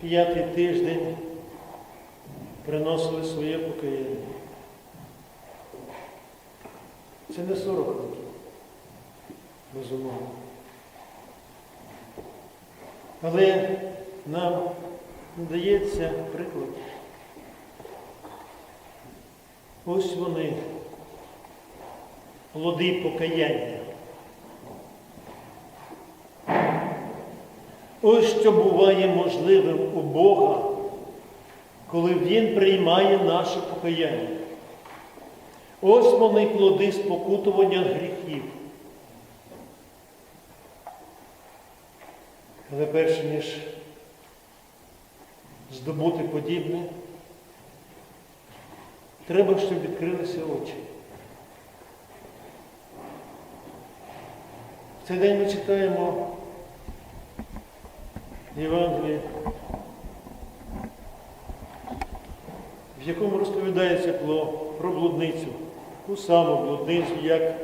п'ятий тиждень приносили своє покаяння. Це не 40 років, безумовно. Але нам дається приклад. Ось вони, плоди покаяння. Ось що буває можливим у Бога, коли Він приймає наше покаяння. Ось вони плоди спокутування гріхів. Але перше ніж здобути подібне, треба, щоб відкрилися очі. В цей день ми читаємо Євангеліє, в якому розповідається про блудницю, ту саму блудницю, як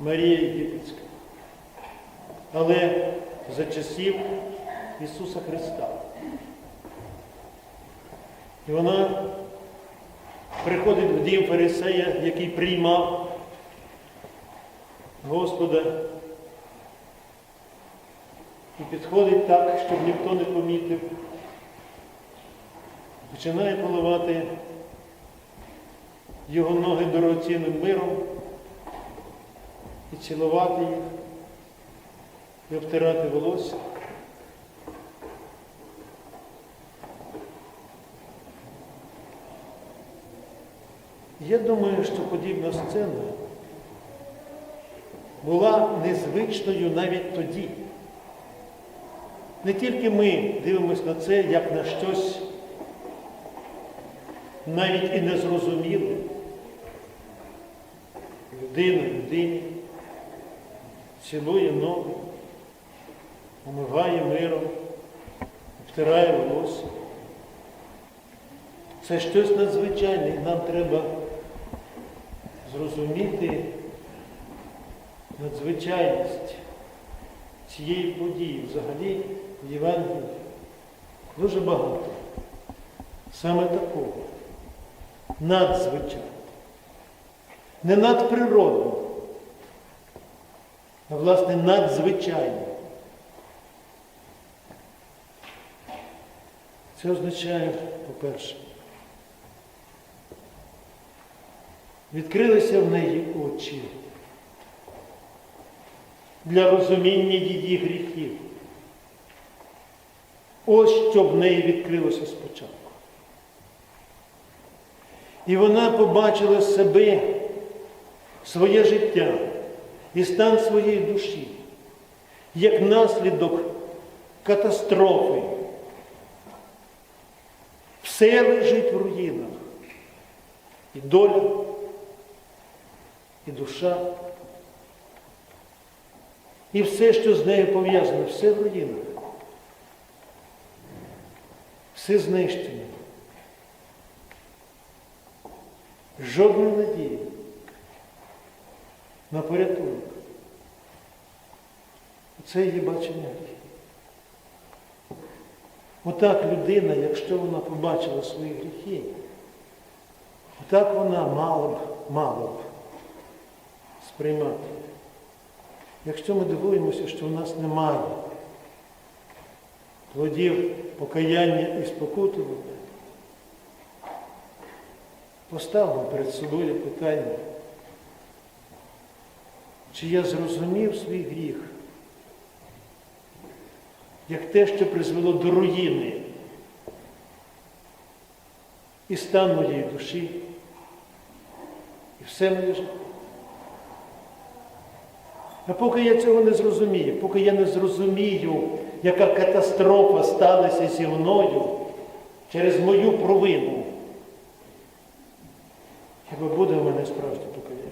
Марія Єгипетська. Але за часів Ісуса Христа. І вона приходить в дім Фарисея, який приймав Господа і підходить так, щоб ніхто не помітив. Починає поливати його ноги дорогоцінним миром і цілувати їх, і обтирати волосся. Я думаю, що подібна сцена була незвичною навіть тоді. Не тільки ми дивимося на це, як на щось навіть і незрозуміле. Людина людині цілує ноги, умиває миром, втирає волосся. Це щось надзвичайне, і нам треба зрозуміти надзвичайність цієї події взагалі в Євангелії дуже багато. Саме такого. Надзвичайно. Не надприродно, а власне надзвичайно. Це означає, по-перше, відкрилися в неї очі для розуміння її гріхів. Ось що в неї відкрилося спочатку. І вона побачила себе, своє життя і стан своєї душі, як наслідок катастрофи. Все лежить в руїнах. І доля, і душа, і все, що з нею пов'язане, все в руїнах. Все знищено. Жодної надії на порятунок. Це її бачення гріхів. Отак людина, якщо вона побачила свої гріхи, отак вона мала б, мала б сприймати. Якщо ми дивуємося, що в нас немає плодів покаяння і спокутування, поставимо перед собою питання, чи я зрозумів свій гріх, як те, що призвело до руїни і стан моєї душі, і все моє життя. А поки я цього не зрозумію, поки я не зрозумію, яка катастрофа сталася зі мною через мою провину, хіба буде в мене справжнє покаяння?